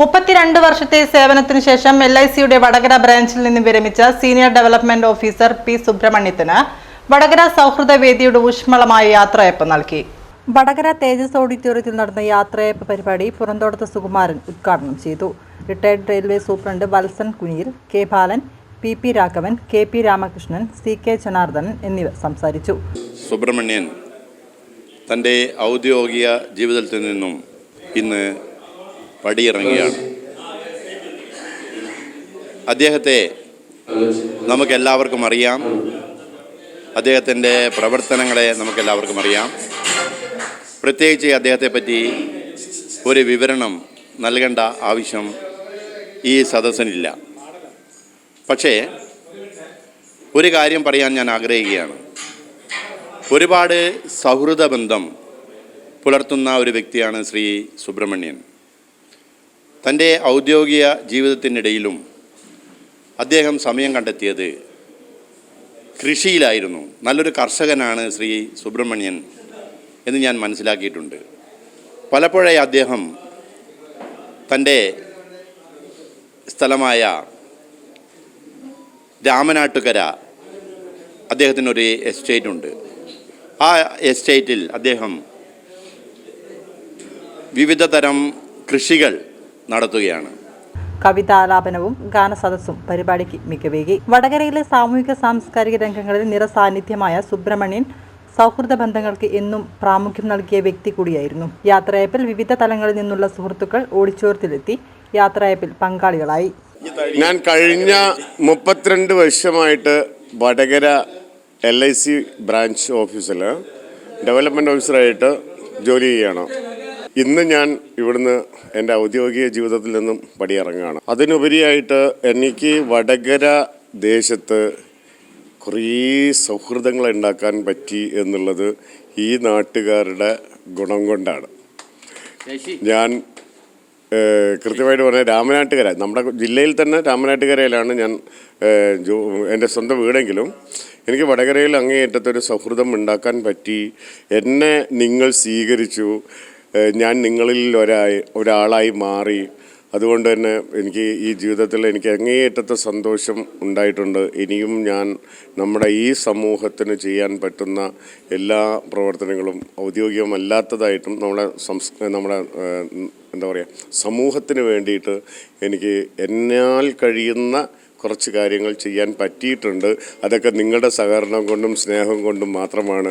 മുപ്പത്തിരണ്ട് വർഷത്തെ സേവനത്തിന് ശേഷം എൽ ഐ സിയുടെ വടകര ബ്രാഞ്ചിൽ നിന്ന് വിരമിച്ച സീനിയർ ഡെവലപ്മെന്റ് ഓഫീസർ പി സുബ്രഹ്മണ്യത്തിന് വടകര സൗഹൃദ വേദിയുടെ ഊഷ്മളമായ യാത്രയപ്പ് നൽകി. വടകര തേജസ് ഓഡിറ്റോറിയത്തിൽ നടന്ന യാത്രയപ്പ് പരിപാടി പുറന്തോടത്ത് സുകുമാരൻ ഉദ്ഘാടനം ചെയ്തു. Retired railway superintendent Valsan Kuniyil K Balan P P Raghavan K P Ramakrishnan C K Janardhanan എന്നിവർ സംസാരിച്ചു. സുബ്രഹ്മണ്യൻ തന്റെ ഔദ്യോഗിക ജീവിതത്തിൽ നിന്നും ഇന്ന് പടിയിറങ്ങുകയാണ് അദ്ദേഹത്തെ നമുക്കെല്ലാവർക്കും അറിയാം. അദ്ദേഹത്തിന്റെ പ്രവർത്തനങ്ങളെ നമുക്കെല്ലാവർക്കും അറിയാം. പ്രത്യേകിച്ച് അദ്ദേഹത്തെ പറ്റി ഒരു വിവരണം നൽകേണ്ട ആവശ്യം ഈ സദസ്സിനില്ല. പക്ഷേ ഒരു കാര്യം പറയാൻ ഞാൻ ആഗ്രഹിക്കുകയാണ്. ഒരുപാട് സൗഹൃദ ബന്ധം പുലർത്തുന്ന ഒരു വ്യക്തിയാണ് ശ്രീ സുബ്രഹ്മണ്യൻ. തന്റെ ഔദ്യോഗിക ജീവിതത്തിനിടയിലും അദ്ദേഹം സമയം കണ്ടെത്തിയത് കൃഷിയിലായിരുന്നു. നല്ലൊരു കർഷകനാണ് ശ്രീ സുബ്രഹ്മണ്യൻ എന്ന് ഞാൻ മനസ്സിലാക്കിയിട്ടുണ്ട്. പലപ്പോഴേ അദ്ദേഹം തന്റെ സ്ഥലമായ രാമനാട്ടുകര അദ്ദേഹത്തിനൊരു എസ്റ്റേറ്റ് ഉണ്ട്. ആ എസ്റ്റേറ്റിൽ അദ്ദേഹം വിവിധതരം കൃഷികൾ നടത്തുകയാണ്. കവിതാലാപനവും ഗാനസദസ്സും പരിപാടിക്ക് മികവേകി വടകരയിലെ സാമൂഹിക സാംസ്കാരിക രംഗങ്ങളിൽ നിറസാന്നിധ്യമായ സുബ്രഹ്മണ്യൻ സൗഹൃദ ബന്ധങ്ങൾക്ക് എന്നും പ്രാമുഖ്യം നൽകിയ വ്യക്തി കൂടിയായിരുന്നു. യാത്രയപ്പിൽ വിവിധ തലങ്ങളിൽ നിന്നുള്ള സുഹൃത്തുക്കൾ ഓടിച്ചോർത്തിലെത്തി യാത്രയപ്പിൽ പങ്കാളികളായി. ഞാൻ കഴിഞ്ഞ മുപ്പത്തിരണ്ട് വർഷമായിട്ട് Vadakara L I C branch ഓഫീസിൽ ഡെവലപ്മെന്റ് ഓഫീസറായിട്ട് ജോലി ചെയ്യണം ഇന്ന് ഞാൻ ഇവിടുന്ന് എന്റെ ഔദ്യോഗിക ജീവിതത്തിൽ നിന്നും പടിയിറങ്ങുകയാണ്. അതിനുപരിയായിട്ട് എനിക്ക് വടകര ദേശത്ത് കുറേ സൗഹൃദങ്ങൾ ഉണ്ടാക്കാൻ പറ്റി എന്നുള്ളത് ഈ നാട്ടുകാരുടെ ഗുണം കൊണ്ടാണ്. ഞാൻ കൃത്യമായിട്ട് പറഞ്ഞാൽ രാമനാട്ടുകര നമ്മുടെ ജില്ലയിൽ തന്നെ രാമനാട്ടുകരയിലാണ് ഞാൻ ജോ എന്റെ സ്വന്തം വീടെങ്കിലും. എനിക്ക് വടകരയിൽ അങ്ങേയറ്റത്തൊരു സൗഹൃദം ഉണ്ടാക്കാൻ പറ്റി. എന്നെ നിങ്ങൾ സ്വീകരിച്ചു. ഞാൻ നിങ്ങളിൽ ഒരായി ഒരാളായി മാറി. അതുകൊണ്ട് തന്നെ എനിക്ക് ഈ ജീവിതത്തിൽ എനിക്ക് അങ്ങേയറ്റത്തെ സന്തോഷം ഉണ്ടായിട്ടുണ്ട്. ഇനിയും ഞാൻ നമ്മുടെ ഈ സമൂഹത്തിന് ചെയ്യാൻ പറ്റുന്ന എല്ലാ പ്രവർത്തനങ്ങളും ഔദ്യോഗികമല്ലാത്തതായിട്ടും നമ്മുടെ സംസ് നമ്മുടെ എന്താ പറയുക സമൂഹത്തിന് വേണ്ടിയിട്ട് എനിക്ക് എന്നാൽ കഴിയുന്ന കുറച്ച് കാര്യങ്ങൾ ചെയ്യാൻ പറ്റിയിട്ടുണ്ട്. അതൊക്കെ നിങ്ങളുടെ സഹകരണം കൊണ്ടും സ്നേഹം കൊണ്ടും മാത്രമാണ്.